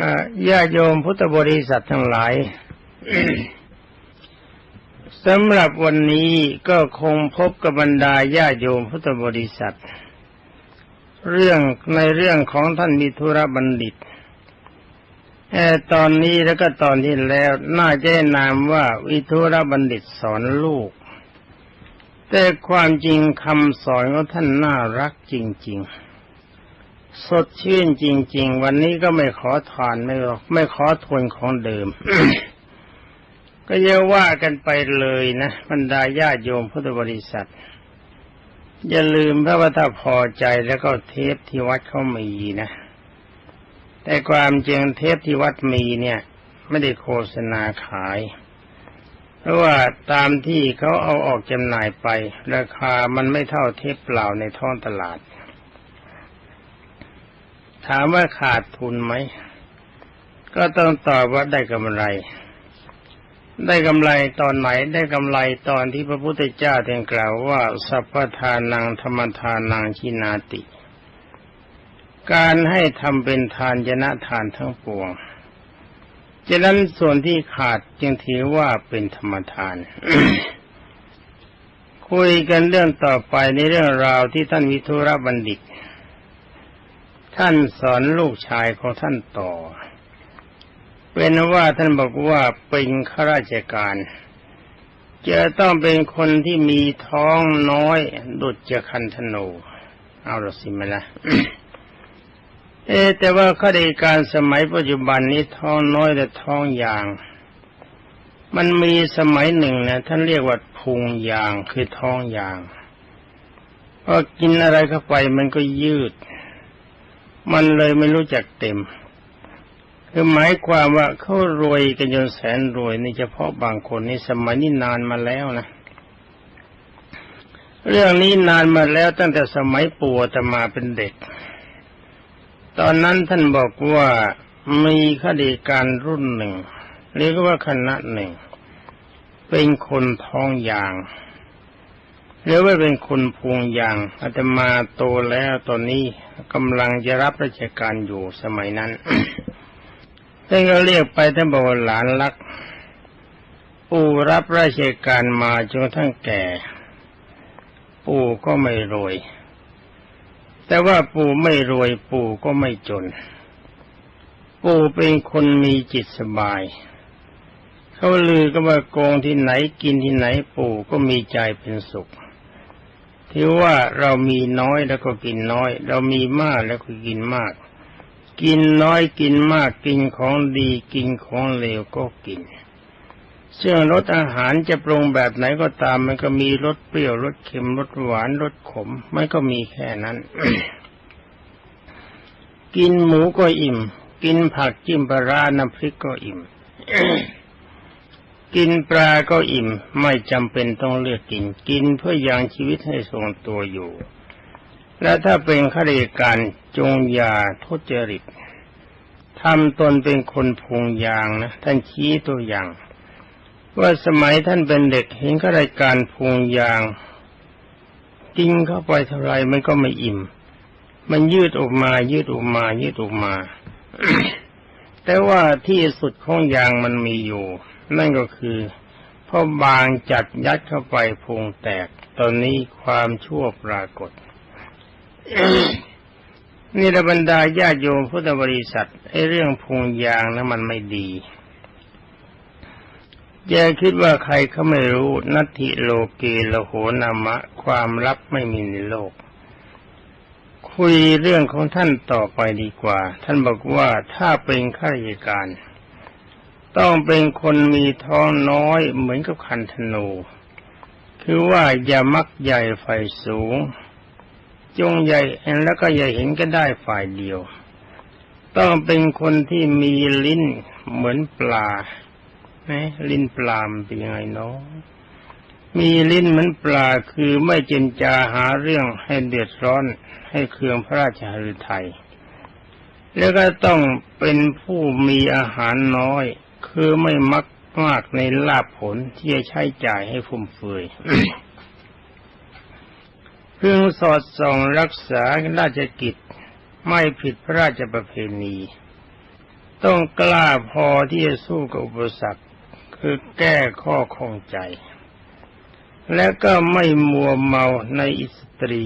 อ่าญาติโยมพุทธบริษัททั้งหลายสำหรับวันนี้ก็คงพบกับบรรดาญาติโยมพุทธบริษัท เรื่องในเรื่องของท่านมิธุระบัณฑิตแต่ตอนนี้แล้วก็ตอนที่แล้วน่าจะได้นามว่าวิทุระบัณฑิตสอนลูก แต่ความจริงคำสอนของท่านน่ารักจริง ๆ สดชื่นจริง ๆ วันนี้ก็ไม่ขอทานไม่ไม่ขอทวนของเดิม ก็เยาว่ากันไปเลยนะบรรดาญาติโยมพุทธบริษัท อย่าลืมพระว่าถ้าพอใจแล้วก็เทปที่วัดเขามีนะ แต่ความจริงเทปที่วัดมีเนี่ย ไม่ได้โฆษณาขาย เพราะว่าตามที่เขาเอาออกจำหน่ายไป ราคามันไม่เท่าเทปเปล่าในท้องตลาด ถามว่าขาดทุนไหม ก็ต้องตอบว่าได้กำไร ได้กำไรตอนไหนได้กำไรตอนที่พระพุทธเจ้าเ่งกล่าวว่า สัพพทานังธรรมทานังชินาติ การให้ทำเป็นทานยนะทานทั้งปวงฉะนั้นส่วนที่ขาดจึงถือว่าเป็นธรรมทาน คุยกันเรื่องต่อไปในเรื่องราวที่ท่านวิทุรบัณฑิต ท่านสอนลูกชายของท่านต่อ เป็นว่าท่านบอกว่าเป็นข้าราชการ จะต้องเป็นคนที่มีท้องน้อยดุจจะคันธนูเอาละสิมาละเอ แต่ว่าข้าราชการสมัยปัจจุบันนี้ท้องน้อยแต่ท้องยาง มันมีสมัยหนึ่งนะท่านเรียกว่าพุงยางคือท้องยางพอกินอะไรเข้าไปมันก็ยืด มันเลยไม่รู้จักเต็ม คือหมายความว่าเขารวยกันจนแสนรวยในเฉพาะบางคนนี่สมัยนี้นานมาแล้วนะ เรื่องนี้นานมาแล้วตั้งแต่สมัยปู่ตมาเป็นเด็ก ตอนนั้นท่านบอกว่ามีคดีการรุ่นหนึ่งเรียกว่าคณะหนึ่ง เป็นคนท้องยาง หรือว่าเป็นคนพุงยางอาตมาโตแล้วตอนนี้กำลังจะรับราชการอยู่สมัยนั้นท่านก็เรียกไปท่านบอกว่าหลานรักปู่รับราชการมาจนทั่งแก่ ปู่ก็ไม่รวย แต่ว่าปู่ไม่รวย ปู่ก็ไม่จน ปู่เป็นคนมีจิตสบาย เขาลือก็ว่าโกงที่ไหนกินที่ไหนปู่ก็มีใจเป็นสุข ที่ว่าเรามีน้อยแล้วก็กินน้อย เรามีมากแล้วก็กินมาก กินน้อยกินมากกินของดีกินของเลวก็กินซึ่งรสอาหารจะปรุงแบบไหนก็ตาม มันก็มีรสเปรี้ยวรสเค็มรสหวานรสขมมันก็มีแค่นั้น กินหมูก็อิ่ม กินผักจิ้มปลาร้าน้ำพริกก็อิ่ม กินปลาก็อิ่มไม่จำเป็นต้องเลือกกินกินเพื่อยังชีวิตให้ทรงตัวอยู่ และถ้าเป็นข้าราชการจงอย่าทุจริตทำตนเป็นคนพุงยางนะท่านชี้ตัวอย่าง ว่าสมัยท่านเป็นเด็กเห็นข้าราชการพุงยาง กินเข้าไปเท่าไรมันก็ไม่อิ่ม มันยืดออกมายืดออกมา ยืดออกมา แต่ว่าที่สุดของยางมันมีอยู่ นั่นก็คือพอบางจัดยัดเข้าไปพุงแตก ตอนนี้ความชั่วปรากฏนี่ระบรรดาญาติโยมพุทธบริษัทไอ้เรื่องพุงยางนะมันไม่ดีอย่าคิดว่าใครเขาไม่รู้นัตถิโลเกโลโหนามะ ความลับไม่มีในโลก คุยเรื่องของท่านต่อไปดีกว่า ท่านบอกว่าถ้าเป็นข้าราชการ ต้องเป็นคนมีท้องน้อยเหมือนกับคันธนู คือว่าอย่ามักใหญ่ไฟสูง จงใหญ่แล้วก็อย่าเห็นก็ได้ฝ่ายเดียว ต้องเป็นคนที่มีลิ้นเหมือนปลานะลิ้นปลามเป็นยังไงเนาะมีลิ้นเหมือนปลาคือไม่เจนจาหาเรื่องให้เดือดร้อนให้เครืองพระราชหฤทัยแล้วก็ต้องเป็นผู้มีอาหารน้อย คือไม่มักมากในลาภผลที่จะใช้จ่ายให้ฟุ่มเฟือยเพื่อสอดส่องรักษาราชกิจไม่ผิดพระราชประเพณี ต้องกล้าพอที่จะสู้กับอุปสรรคคือแก้ข้อข้องใจ และก็ไม่มัวเมาในอิสตรี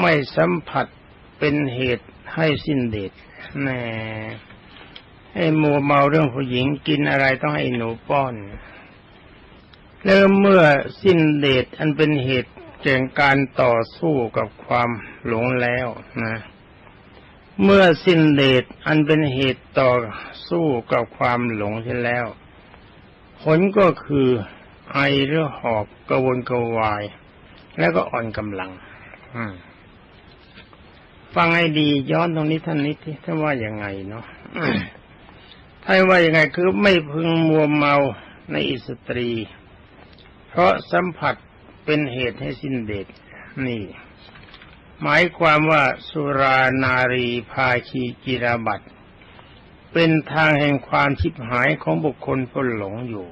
ไม่สัมผัสเป็นเหตุให้สิ้นเดชแน่ ให้มัวเมาเรื่องผู้หญิงกินอะไรต้องให้หนูป้อนแล้วเมื่อสิ้นเดชอันเป็นเหตุแก่การต่อสู้กับความหลงแล้วนะ เมื่อสิ้นเดชอันเป็นเหตุต่อสู้กับความหลงที่แล้ว ผลก็คือไอหรือหอบกระวนกระวาย แล้วก็อ่อนกำลังฟังให้ดีย้อนตรงนี้ท่านนิดที่ท่านว่ายังไงเนาะ ท่านว่ายังไงคือไม่พึงมัวเมาในอิสตรี เพราะสัมผัสเป็นเหตุให้สิ้นเดชนี่ หมายความว่าสุรานารีภาคีกิราบัตเป็นทางแห่งความชิบหายของบุคคลผู้หลงอยู่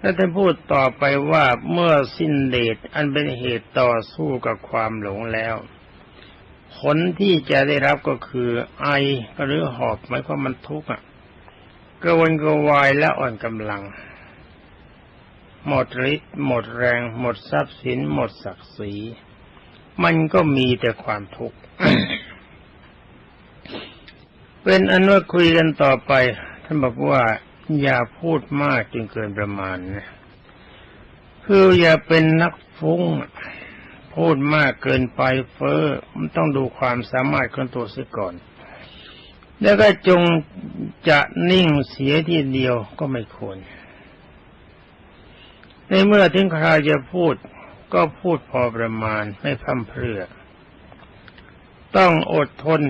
และท่านพูดต่อไปว่าเมื่อสิ้นเดชอันเป็นเหตุต่อสู้กับความหลงแล้ว ผลที่จะได้รับก็คือ ไอหรือหอบหมายความมันทุกข์อะกระวนกระวายและอ่อนกำลัง หมดฤทธิ์หมดแรง หมดทรัพย์สิน หมดศักดิ์ศรีมันก็มีแต่ความทุกข์เป็นอันว่าคุยกันต่อไปท่านบอกว่าอย่าพูดมากจนเกินประมาณนะคืออย่าเป็นนักฟุ้ง พูดมากเกินไปเฟ้อมันต้องดูความสามารถของตัวเสียก่อน แล้วก็จงจะนิ่งเสียทีเดียวก็ไม่ควร ในเมื่อถึงคราวจะพูดก็พูดพอประมาณไม่พั่มเพรื่อ ต้องอดทน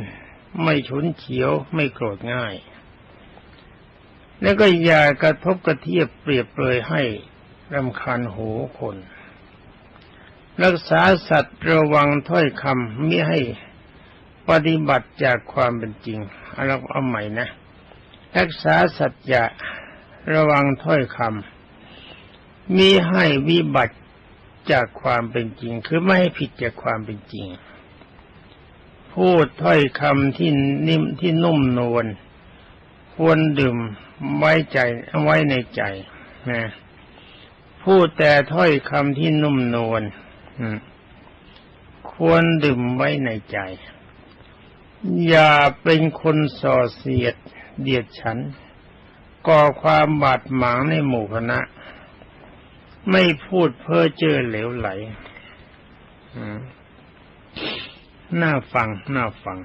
ไม่ฉุนเฉียวไม่โกรธง่าย แล้วก็อย่ากระทบกระเทียบเปรียบเปรยให้รำคาญหูคน รักษาสัตว์ระวังถ้อยคำไม่ให้ปฏิบัติจากความเป็นจริงเราเอาใหม่นะ รักษาสัจจะระวังถ้อยคำมีให้วิบัติจากความเป็นจริง คือไม่ให้ผิดจากความเป็นจริง พูดถ้อยคำที่นิ่มที่นุ่มนวลควรดื่มไว้ใจไว้ในใจนะพูดแต่ถ้อยคำที่นุ่มนวล ควรดื่มไว้ในใจ อย่าเป็นคนส่อเสียดเดียดฉัน ก่อความบาดหมางในหมู่คณะ ไม่พูดเพ้อเจ้อเหลวไหลน่าฟัง น่าฟัง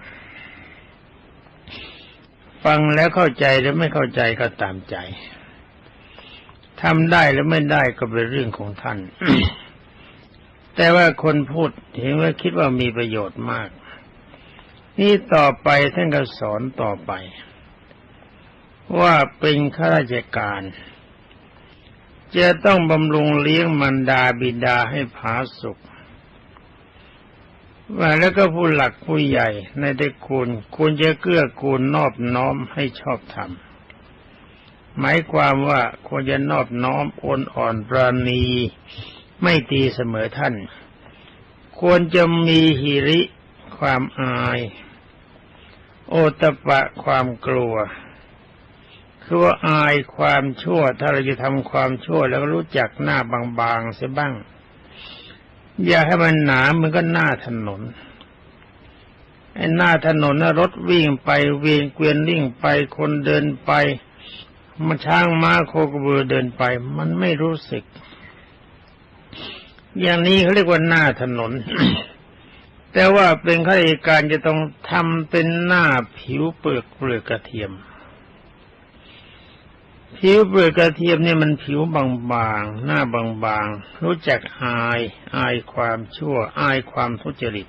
ฟังแล้วเข้าใจหรือไม่เข้าใจก็ตามใจทำได้หรือไม่ได้ก็เป็นเรื่องของท่าน แต่ว่าคนพูดเห็นว่าคิดว่ามีประโยชน์มาก นี่ต่อไปท่านก็สอนต่อไป ว่าเป็นข้าราชการ จะต้องบำรุงเลี้ยงมันดาบิดาให้ผาสุขว่าแล้วก็ผู้หลักผู้ใหญ่ในตระกูลควรจะเกื้อกูลนอบน้อมให้ชอบธรรมหมายความว่าควรจะนอบน้อมอ่อนอ่อนปราณี ไม่ตีเสมอท่าน ควรจะมีหิริความอาย โอตปะความกลัว คือว่าอายความชั่ว ถ้าเราจะทำความชั่วแล้วรู้จักหน้าบางๆเสียบ้าง อย่าให้มันหนามันก็หน้าถนนไอ้หน้าถนนนะรถวิ่งไป เวียนเกวียนลิ่งไปคนเดินไปมันช้างม้าโคกระบือเดินไป มันไม่รู้สึก อย่างนี้เขาเรียกว่าหน้าถนน แต่ว่าเป็นข้าราชการจะต้องทำเป็นหน้าผิวเปลือกเปลือกกระเทียม ผิวเปลือกกระเทียมเนี่ยมันผิวบางๆ หน้าบางๆ รู้จักอาย อายความชั่ว อายความทุจริต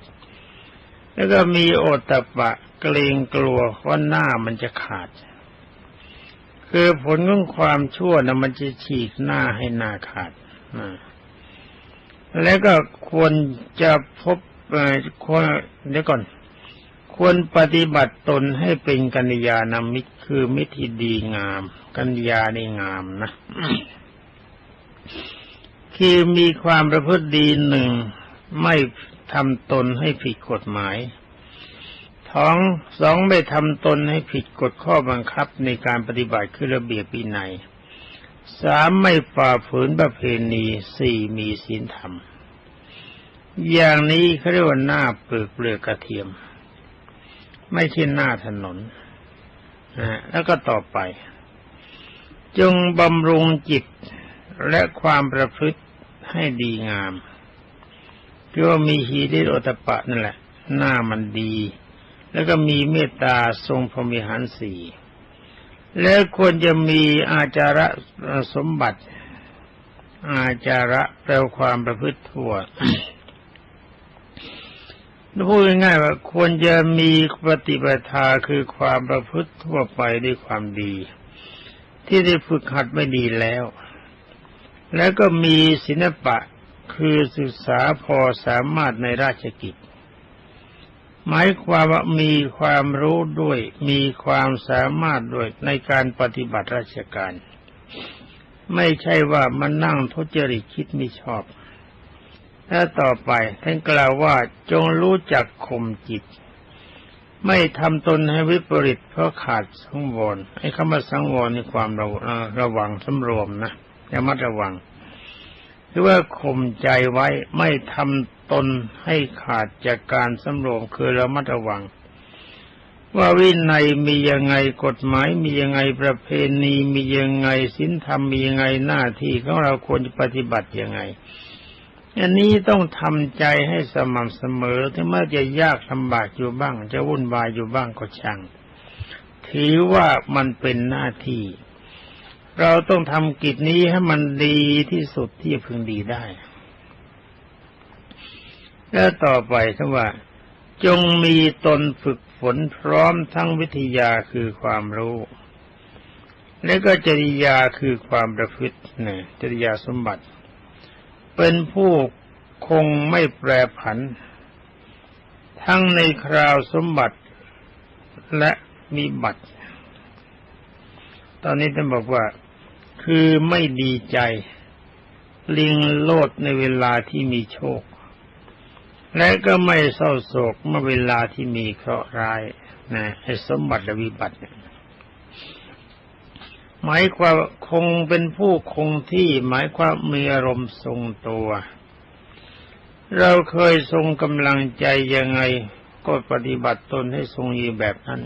แล้วก็มีโอตปะเกรงกลัวว่าหน้ามันจะขาด คือผลของความชั่วนะมันจะฉีกหน้าให้หน้าขาดนะ แล้วก็ควรจะพบควรเดี๋ยวก่อน ควรปฏิบัติตนให้เป็นกัญญาณมิตรคือมิตรที่ดีงาม กัญญาในงามนะคือมีความประพฤติดีหนึ่งไม่ทำตนให้ผิดกฎหมายท้องสองไม่ทำตนให้ผิดกฎข้อบังคับในการปฏิบัติคือระเบียบปีไหน สามไม่ฝ่าฝืนประเพณีสี่มีศีลธรรม อย่างนี้เขาเรียกว่าหน้าเปลือกเปลือกกระเทียม ไม่ใช่หน้าถนนนะแล้วก็ต่อไป จงบำรุงจิตและความประพฤติให้ดีงามคือว่ามีฮีริโอตปะนั่นแหละ หน้ามันดี แล้วก็มีเมตตาทรงพรมิหารสี่ แล้วควรจะมีอาจาระสมบัติ อาจาระแปลความประพฤติทั่วพูดง่ายๆว่าควรจะมีปฏิปทาคือความประพฤติทั่วไปด้วยความดี ที่ได้ฝึกหัดไม่ดีแล้ว แล้วก็มีศิลปะคือศึกษาพอสามารถในราชกิจ หมายความว่ามีความรู้ด้วย มีความสามารถด้วยในการปฏิบัติราชการ ไม่ใช่ว่ามันนั่งทุจริตคิดไม่ชอบ และต่อไปท่านกล่าวว่าจงรู้จักข่มจิต ไม่ทำตนให้วิปริตเพราะขาดสังวรไอ้คำว่าสังวรในความระระวังสำรวมนะระมัดระวังหรือว่าข่มใจไว้ไม่ทำ ตนให้ขาดจากการสำรวมคือระมัดระวัง ว่าวินัยมียังไงกฎหมายมียังไงประเพณีมียังไงศีลธรรมมียังไงหน้าที่ของเราควรจะปฏิบัติยังไงอันนี้ต้องทำใจให้สม่ำเสมอถึงแม้จะยากลำบากอยู่บ้าง จะวุ่นวายอยู่บ้างก็ช่างถือว่ามันเป็นหน้าที่ เราต้องทำกิจนี้ให้มันดีที่สุดที่พึงดีได้ แล้วต่อไปคำว่า จงมีตนฝึกฝนพร้อมทั้งวิทยาคือความรู้ และก็จริยาคือความประพฤติเนี่ยจริยาสมบัติ เป็นผู้คงไม่แปรผัน ทั้งในคราวสมบัติและมีบัตร ตอนนี้ท่านบอกว่าคือไม่ดีใจ ลิงโลดในเวลาที่มีโชค และก็ไม่เศร้าโศกเมื่อเวลาที่มีเคราะห์ร้ายนะให้สมบัติและวิบัติเนี่ยหมายความคงเป็นผู้คงที่หมายความมีอารมณ์ทรงตัว เราเคยทรงกำลังใจยังไงก็ปฏิบัติตนให้ทรงอยู่แบบนั้น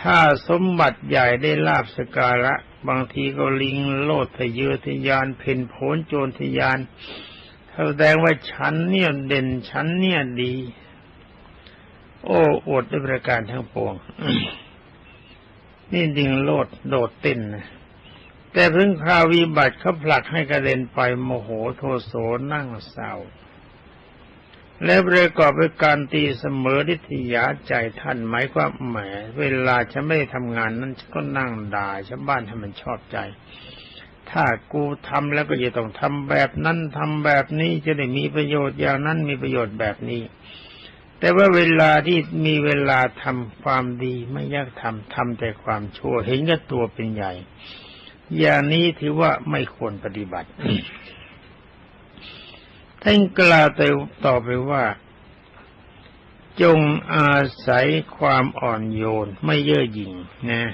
ถ้าสมบัติใหญ่ได้ลาบสการะ บางทีก็ลิงโลดทะเยอทะยาน เพ่นโผนโจรทะยาน แสดงว่าฉันเนี่ยเด่นฉันเนี่ยดี โอ้อดด้วยประการทั้งปวง นี่ดิงโลดโดดตินนะแต่เพิ่งคราววิบัติเขาผลักให้กระเด็นไปโมโหโทโสนั่งเศร้า และประกอบด้วยการตีเสมอทิฏยาใจท่านหมายความแหม เวลาฉันไม่ทำงานนั้นฉันก็นั่งด่าชาวบ้านให้มันชอบใจ ถ้ากูทำแล้วก็จะต้องทำแบบนั้นทำแบบนี้จะได้มีประโยชน์อย่างนั้นมีประโยชน์แบบนี้ แต่ว่าเวลาที่มีเวลาทำความดีไม่ยากทำทำแต่ความชั่วเห็นกับตัวเป็นใหญ่ อย่างนี้ถือว่าไม่ควรปฏิบัติท่านกล่าวต่อไปว่า จงอาศัยความอ่อนโยนไม่เย่อหยิ่งนะ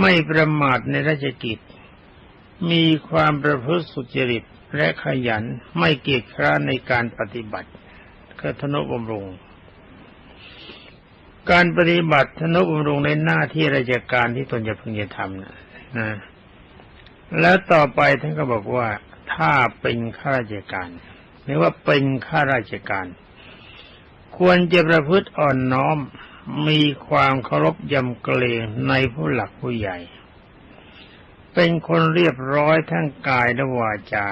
ไม่ประมาทในราชกิจ มีความประพฤติสุจริตและขยันไม่เกียจคร้านในการปฏิบัติก็ธนุบำรุง การปฏิบัติธนุบำรุงในหน้าที่ราชการที่ตนจะพึงจะทำนะนะ แล้วต่อไปท่านก็บอกว่า ถ้าเป็นข้าราชการหรือว่าเป็นข้าราชการ ควรจะประพฤติอ่อนน้อมมีความเคารพยำเกรงในผู้หลักผู้ใหญ่ เป็นคนเรียบร้อยทั้งกายและวาจา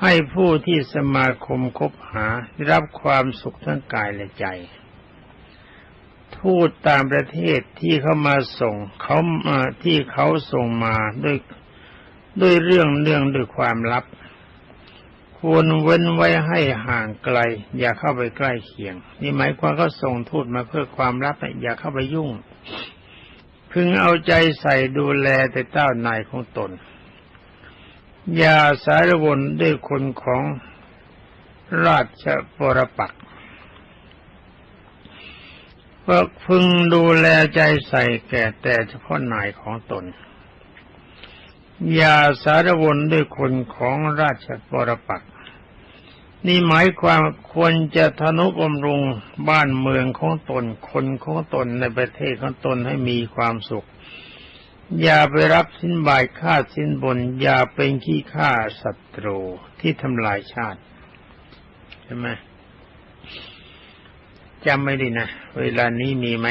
ให้ผู้ที่สมาคมคบหาได้รับความสุขทั้งกายและใจ ทูตตามประเทศที่เขามาส่งเขามาที่เขาส่งมาด้วยด้วยเรื่องเรื่องด้วยความลับ ควรเว้นไว้ให้ห่างไกล อย่าเข้าไปใกล้เคียง นี่หมายความก็ส่งทูตมาเพื่อความลับอย่าเข้าไปยุ่ง พึงเอาใจใส่ดูแลแต่เจ้านายของตน อย่าสารวนด้วยคนของราชปรปักว่าพึงดูแลใจใส่แก่แต่เฉพาะนายของตน อย่าสารวนด้วยคนของราชบรปักษ นี่หมายความควรจะทนุบำรุงบ้านเมืองของตน คนของตนในประเทศของตนให้มีความสุข อย่าไปรับสินบายฆ่าสินบน อย่าเป็นขี้ฆ่าศัตรูที่ทำลายชาติ ใช่ไหมจำไม่ดีนะ เวลานี้มีไหม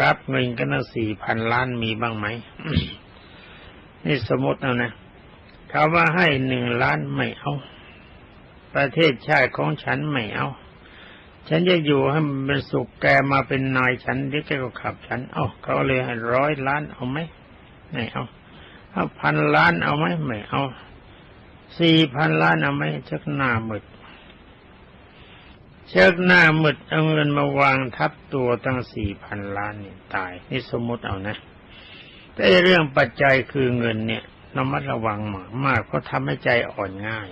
รับเงินกันสี่พันล้านมีบ้างไหม นี่สมมติเอานะเขาว่าให้หนึ่งล้านไม่เอา ประเทศชาติของฉันไม่เอา ฉันจะอยู่ให้มันเป็นสุขแกมาเป็นนายฉันเดี๋ยวแกก็ขับฉัน เอาเขาเลยให้ร้อยล้านเอาไหมไม่เอาเอาพันล้านเอาไหมไม่เอาสี่พันล้านเอาไหมชักหน้าหมดเชิกหน้าหมืดเอาเงินมาวางทับตัวตั้งสี่พันล้านเนี่ยตาย นี่สมมติเอานะ แต่เรื่องปัจจัยคือเงินเนี่ยระมัดระวังมากมากเพราะทำให้ใจอ่อนง่าย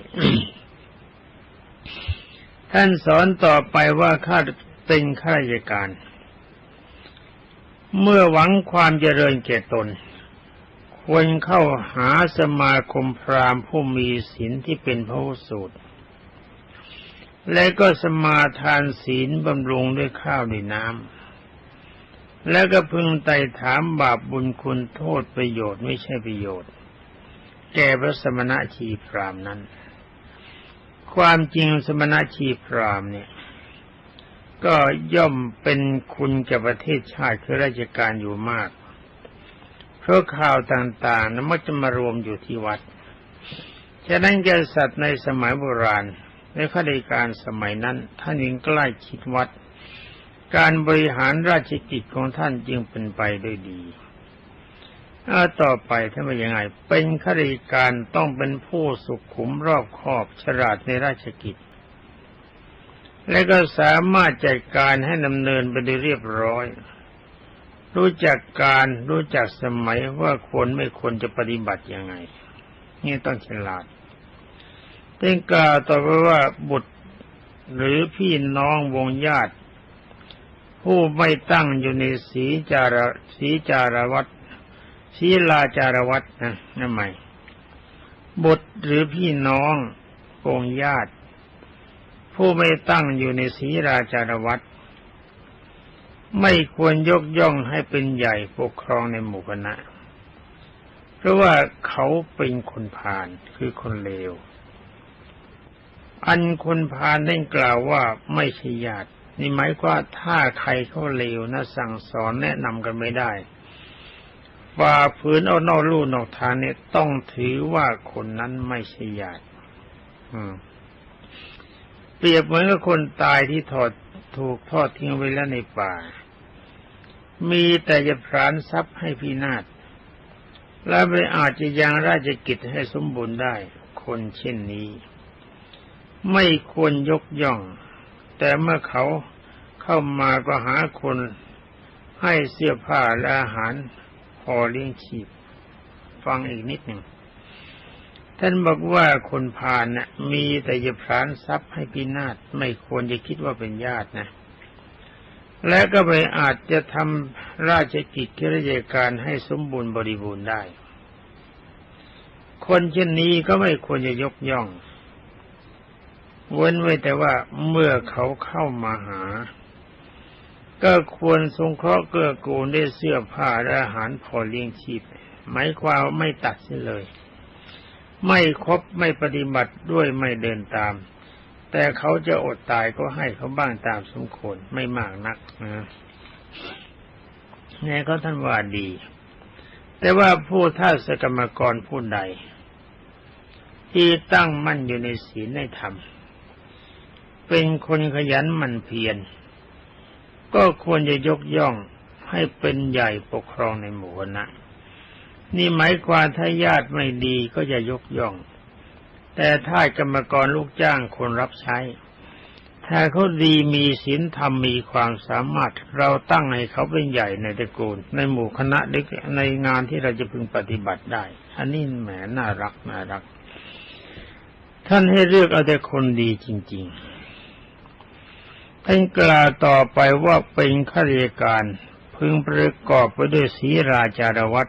ท่านสอนต่อไปว่าข้าเป็นข้าราชการ เมื่อหวังความเจริญแก่ตน ควรเข้าหาสมาคมพราหมณ์ผู้มีศีลที่เป็นพระสูตร และก็สมาทานศีลบำรุงด้วยข้าวด้วยน้ำ แล้วก็พึงไต่ถามบาปบุญคุณโทษประโยชน์ไม่ใช่ประโยชน์ แก่พระสมณะชีพรามนั้น ความจริงสมณชีพรามเนี่ย ก็ย่อมเป็นคุณแก่ประเทศชาติคือราชการอยู่มาก เพราะข่าวต่างๆนั้นมักจะมารวมอยู่ที่วัด ฉะนั้นกษัตริย์ในสมัยโบราณในข้าราชการสมัยนั้น ท่านยังใกล้ชิดวัด การบริหารราชกิจของท่านจึงเป็นไปด้วยดี อาต่อไปท่านว่ายังไง เป็นข้าราชการต้องเป็นผู้สุขุมรอบคอบฉลาดในราชกิจ และก็สามารถจัดการให้ดำเนินไปได้เรียบร้อย รู้จักการรู้จักสมัยว่าควรไม่ควรจะปฏิบัติยังไง นี่ต้องฉลาดเองกล่าวต่อไปว่าบุตรหรือพี่น้องวงญาติ ผู้ไม่ตั้งอยู่ในสีจารสีจารวัต สีลาจารวัตนะนั่นหมบุตรหรือพี่น้องวงญาติ ผู้ไม่ตั้งอยู่ในสีราจารวัตไม่ควรยกย่องให้เป็นใหญ่ปกครองในหมู่คณะ เพราะว่าเขาเป็นคนผ่านคือคนเลว อันคนพาลได้กล่าวว่าไม่ใช่ญาติ นี่หมายว่าถ้าใครเขาเลวนะสั่งสอนแนะนำกันไม่ได้ ฝ่าฝืนเอานอกลู่นอกทางเนี่ยต้องถือว่าคนนั้นไม่ใช่ญาติเปรียบเหมือนกับคนตายที่ถอดถูกทอดทิ้งไว้แล้วในป่า มีแต่จะพรานทรัพย์ให้พินาศและไม่อาจจะยังราชกิจให้สมบูรณ์ได้ คนเช่นนี้ ไม่ควรยกย่อง แต่เมื่อเขาเข้ามาก็หาคนให้เสื้อผ้าและอาหาร พอเลี้ยงชีพ ฟังอีกนิดหนึ่ง ท่านบอกว่าคนพาลนะ่ะ มีแต่จะพรานทรัพย์ให้พินาศไม่ควรจะคิดว่าเป็นญาตินะ และก็ไปอาจจะทำราชกิจกิจการให้สมบูรณ์บริบูรณ์ได้ คนเช่นนี้ก็ไม่ควรจะยกย่อง เว้นไว้แต่ว่าเมื่อเขาเข้ามาหา ก็ควรสงเคราะห์เกื้อกูลได้เสื้อผ้าและอาหารพอเลี้ยงชีพหมายความไม่ตัดเสียเลย ไม่ครบไม่ปฏิบัติด้วยไม่เดินตาม แต่เขาจะอดตายก็ให้เขาบ้างตามสมควรไม่มากนักนะนี่ก็ท่านว่าดี แต่ว่าผู้ท่าสกรรมกรผู้ใด ที่ตั้งมั่นอยู่ในศีลในธรรม เป็นคนขยันหมั่นเพียร ก็ควรจะยกย่องให้เป็นใหญ่ปกครองในหมู่คณะนี่หมายความถ้าญาติไม่ดีก็จะยกย่อง แต่ถ้ากรรมกรลูกจ้างคนรับใช้ ถ้าเขาดีมีศีลธรรมมีความสามารถ เราตั้งให้เขาเป็นใหญ่ในตระกูล ในหมู่คณะในงานที่เราจะพึงปฏิบัติได้ อันนี้แหมน่ารักน่ารัก ท่านให้เลือกเอาแต่คนดีจริง ๆ ท่านกล่าวต่อไปว่าเป็นข้าราชการพึงประกอบไปด้วยศีราจารวัต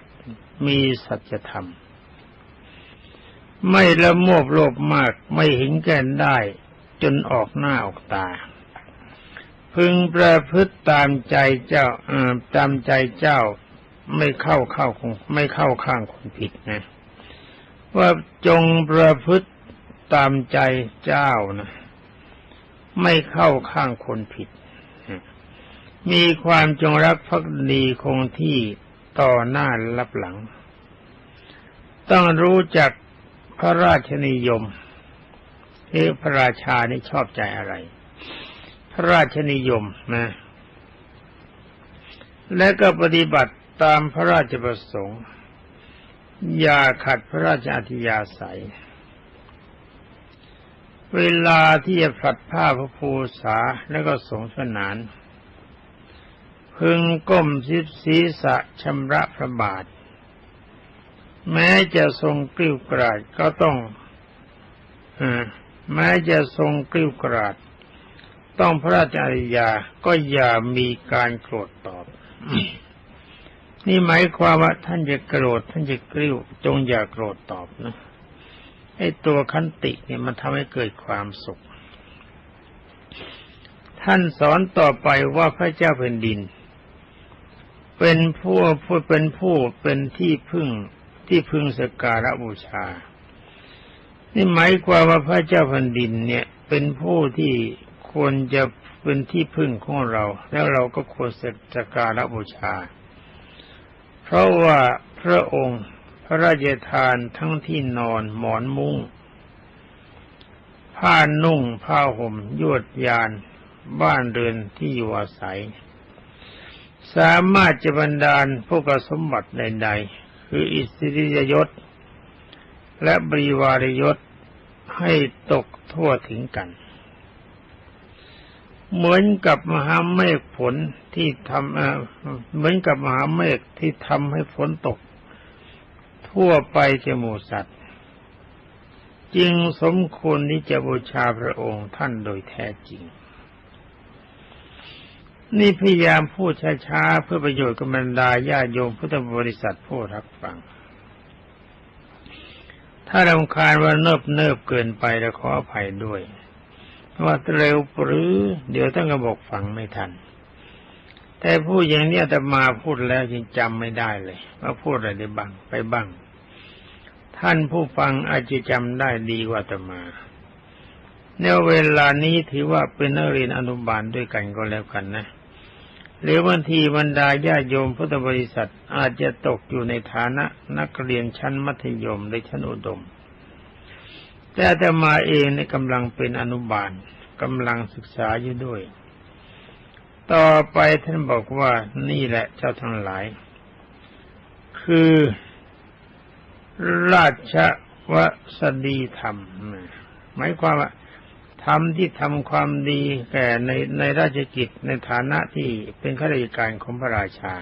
มีสัจธรรม ไม่ละโมบโลภมากไม่เห็นแก่นได้จนออกหน้าออกตา พึงประพฤติตามใจเจ้าตามใจเจ้าไม่เข้าเข้าคงไม่เข้าข้างคนผิดนะ ว่าจงประพฤติตามใจเจ้านะ ไม่เข้าข้างคนผิด มีความจงรักภักดีคงที่ต่อหน้ารับหลัง ต้องรู้จักพระราชนิยมเอพระราชานี่ชอบใจอะไร พระราชนิยมนะ และก็ปฏิบัติตามพระราชประสงค์ อย่าขัดพระราชอธิยาศัย เวลาที่จะผลัดผ้าพระภูษาแล้วก็สงสนาน พึงก้มซิศีรษะชำระพระบาท แม้จะทรงกลิ้วกราดก็ต้องแม้จะทรงกลิ้วกราด ต้องพระราชอริยาก็อย่ามีการโกรธตอบ นี่หมายความว่าท่านจะโกรธท่านจะกริ้วจงอย่าโกรธตอบนะ ไอ้ตัวคันติเนี่ยมันทำให้เกิดความสุข ท่านสอนต่อไปว่าพระเจ้าแผ่นดิน เป็นผู้ผู้เป็นผู้เป็นที่พึ่งที่พึ่งสการะบูชา นี่หมายความว่าพระเจ้าแผ่นดินเนี่ยเป็นผู้ที่ควรจะเป็นที่พึ่งของเรา แล้วเราก็ควรสการะบูชา เพราะว่าพระองค์ พระราชทานทั้งที่นอนหมอนมุง้ง ผ้านุ่งผ้าห่มยวดยาน บ้านเรือนที่อยู่อาศัย สามารถจะบรรดาลพวกสมบัติใดๆ คืออิสริยยศ และบริวารยศให้ตกทั่วถึงกัน เหมือนกับมหาเมฆฝนที่ทำเหมือนกับมหาเมฆที่ทำให้ฝนตก ทั่วไปจะหมู่สัตว์จึงสมควรที่จะบูชาพระองค์ท่านโดยแท้จริง นี่พยายามพูดช้าๆเพื่อประโยชน์กับบรรดาญาโยมพุทธบริษัทผู้รับฟัง ถ้ารำคาญว่าเนิบเนิบเกินไปแล้วขออภัยด้วยว่าเร็วหรือเดี๋ยวท่านก็บอกฟังไม่ทัน แต่พูดอย่างนี้แต่มาพูดแล้วยังจำไม่ได้เลยว่าพูดอะไรได้บ้างไปบ้าง ท่านผู้ฟังอาจจะจำได้ดีกว่าตมาในเวลานี้ถือว่าเป็นนักเรียนอนุบาลด้วยกันก็แล้วกันนะ หรือบางทีบรรดาญาโยมพุทธบริษัทอาจจะตกอยู่ในฐานะนักเรียนชั้นมัธยมหรือชั้นอุดม แต่แต่มาเองในกำลังเป็นอนุบาลกำลังศึกษาอยู่ด้วย ต่อไปท่านบอกว่านี่แหละเจ้าทั้งหลาย คือ ราชวสดีธรรมหมายความว่าทำที่ทำความดีแก่ในในราชกิจในฐานะที่เป็นข้าราชการของพระราชา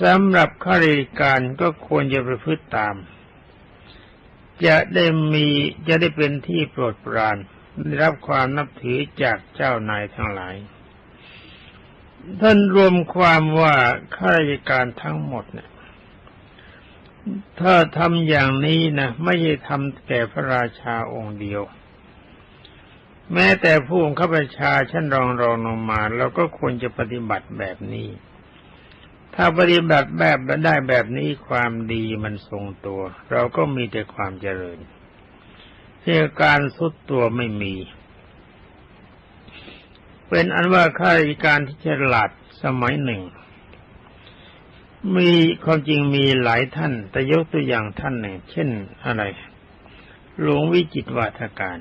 สำหรับข้าราชการก็ควรจะประพฤติตาม จะได้มีจะได้เป็นที่โปรดปรานได้รับความนับถือจากเจ้านายทั้งหลาย ท่านรวมความว่าข้าราชการทั้งหมดเนี่ย ถ้าทำอย่างนี้นะไม่ใช่ทำแก่พระราชาองค์เดียว แม้แต่ผู้ข้าราชาชั้นรองรองลงมาเราก็ควรจะปฏิบัติแบบนี้ ถ้าปฏิบัติแบบได้แบบนี้ความดีมันทรงตัว เราก็มีแต่ความเจริญเพื่อการสุดตัวไม่มี เป็นอันว่าข้าราชการที่ฉลาดสมัยหนึ่ง มีความจริงมีหลายท่าน แต่ยกตัวอย่างท่านหนึ่ง เช่นอะไร หลวงวิจิตวาทการ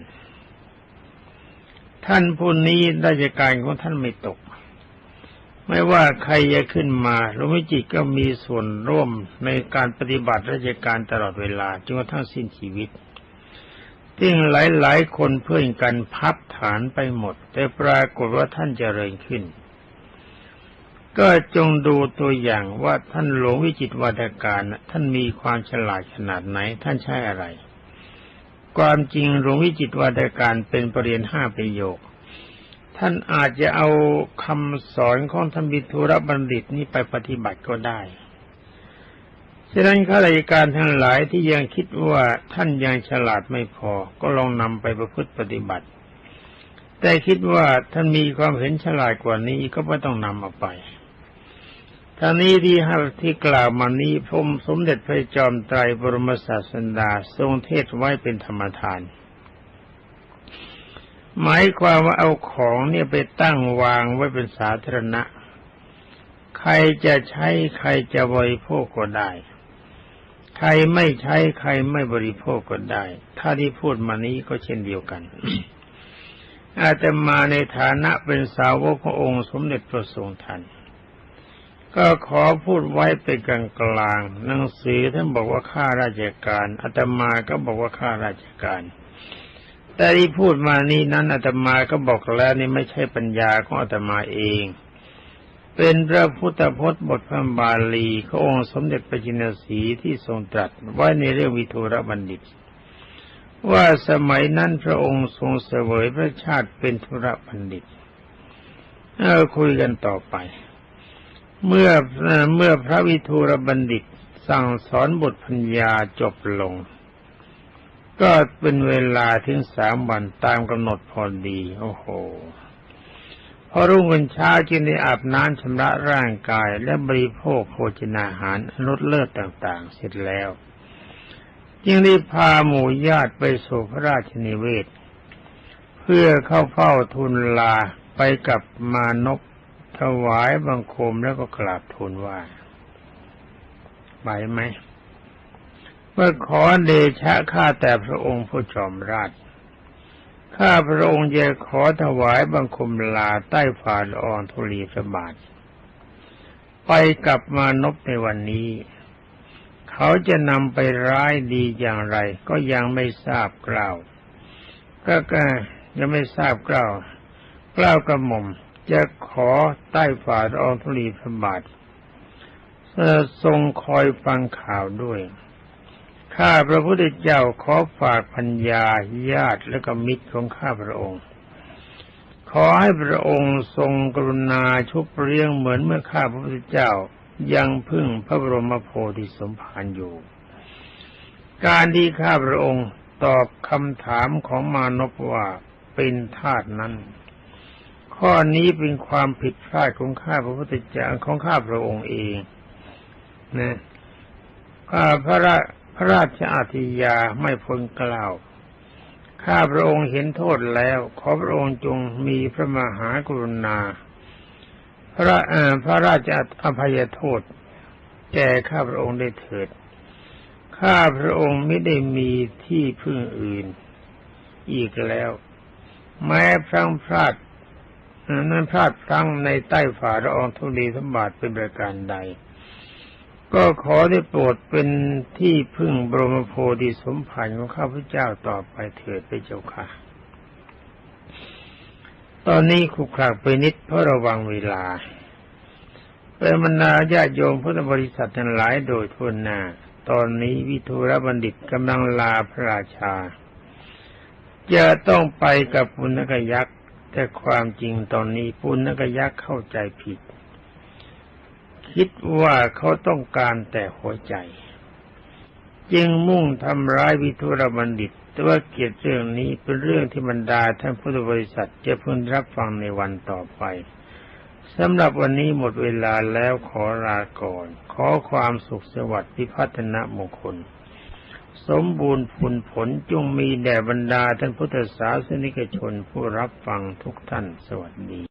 ท่านผู้นี้ราชการของท่านไม่ตก ไม่ว่าใครจะขึ้นมาหลวงวิจิตก็มีส่วนร่วมในการปฏิบัติราชการตลอดเวลาจนกระทั่งสิ้นชีวิตที่หลายๆคนเพื่อนกันพับฐานไปหมด แต่ปรากฏว่าท่านเจริญขึ้น ก็จงดูตัวอย่างว่าท่านหลวงวิจิตวัฒการท่านมีความฉลาดขนาดไหน ท่านใช้อะไร ความจริงหลวงวิจิตวัฒการเป็นปรริญญาห้าประโยค ท่านอาจจะเอาคำสอนของธรรมบิทุรบัณฑิตนี้ไปปฏิบัติก็ได้ฉะนั้นข้าราชการทั้งหลายที่ยังคิดว่าท่านยังฉลาดไม่พอ ก็ลองนำไปประพฤติปฏิบัติ แต่คิดว่าท่านมีความเห็นฉลาดกว่านี้ก็ไม่ต้องนำเอาไป ทางนี้ที่ห้าที่กล่าวมานี้พระสมเด็จพระจอมไตรบรมศาสดาทรงเทศไว้เป็นธรรมทาน หมายความว่าเอาของเนี่ยไปตั้งวางไว้เป็นสาธารณะ ใครจะใช้ใครจะบริโภคก็ได้ ใครไม่ใช้ใครไม่บริโภคก็ได้ ถ้าที่พูดมานี้ก็เช่นเดียวกัน อาตมาในฐานะเป็นสาวกขององค์สมเด็จพระทรงทัน ก็ขอพูดไว้เป็นกลางกลางหนังสือท่านบอกว่าข้าราชการอาตมาก็บอกว่าข้าราชการ แต่ที่พูดมานี้นั้นอาตมาก็บอกแล้วนี่ไม่ใช่ปัญญาของอาตมาเอง เป็นพระพุทธพจน์บทพระบาลีขององค์สมเด็จพระจินสีที่ทรงตรัสไว้ในเรื่องวิทูรบัณฑิต ว่าสมัยนั้นพระองค์ทรงเสวยพระชาติเป็นธุระบัณฑิต เออคุยกันต่อไป เมื่อเมื่อพระวิทูรบัณฑิตสั่งสอนบทพัญญาจบลง ก็เป็นเวลาถึงสามวันตามกำหนดพอดี โอ้โหพอรุ่งวันเช้าจึงได้อาบน้ำชำระร่างกายและบริโภคโภชนาหารลดเลิศต่างๆ เสร็จแล้ว จึงได้พาหมู่ญาติไปสู่พระราชนิเวศ เพื่อเข้าเฝ้าทูลลาไปกับมานพ ถวายบังคมแล้วก็กราบทูลว่าไหวไหมเมื่อขอเดชะข้าแต่พระองค์ผู้จอมราชข้าพระองค์จะขอถวายบังคมลาใต้ฝ่าละอองธุลีพระบาทไปกลับมานพในวันนี้ เขาจะนำไปร้ายดีอย่างไร ก็ยังไม่ทราบกล่าว ก็ก็ยังไม่ทราบกล่าวกล่าวกระหม่อม จะขอใต้ฝ่าละอองธุลีพระบาททรงคอยฟังข่าวด้วย ข้าพระพุทธเจ้าขอฝากพัญญาญาติและก็มิตรของข้าพระองค์ ขอให้พระองค์ทรงกรุณาชุบเลี้ยงเหมือนเมื่อข้าพระพุทธเจ้ายังพึ่งพระบรมโพธิสมภารอยู่ การที่ข้าพระองค์ตอบคำถามของมานพว่าเป็นทาสนั้น ข้อนี้เป็นความผิดพลาดของข้าพระพุทธเจ้าของข้าพระองค์เองนะข้าพระราพระราชอาธิยาไม่พ้นกล่าว ข้าพระองค์เห็นโทษแล้ว ขอพระองค์จงมีพระมหากรุณา พระพระราชอภัยโทษ แก่ข้าพระองค์ได้เถิด ข้าพระองค์ไม่ได้มีที่พึ่งอื่น อีกแล้ว แม้พลังพลาด นั้นพลาดพลั้งในใต้ฝ่าละอองธุลีสมบัติเป็นประการใด ก็ขอได้โปรดเป็นที่พึ่งบรมโพธิสมภารของข้าพเจ้าต่อไปเถิดไปเจ้าค่ะ ตอนนี้คุกคลักไปนิดเพราะระวังเวลาเป็นมนาญาโยมพุทธบริษัททั้งหลายโดยทุนหน้าตอนนี้วิทูรบัณฑิตกำลังลาพระราชา จะต้องไปกับปุณกยักษ์ แต่ความจริงตอนนี้ปุณกยักษ์เข้าใจผิด คิดว่าเขาต้องการแต่หัวใจ จึงมุ่งทำร้ายวิทุรบัณฑิต แต่ว่าเกียรติเรื่องนี้เป็นเรื่องที่บรรดาท่านพุทธบริษัทจะพึงรับฟังในวันต่อไปสำหรับวันนี้หมดเวลาแล้วขอลาก่อน ขอความสุขสวัสดิ์พิพัฒนมงคล สมบูรณ์ผลผลจงมีแด่บรรดาท่านพุทธศาสนิกชนผู้รับฟังทุกท่านสวัสดี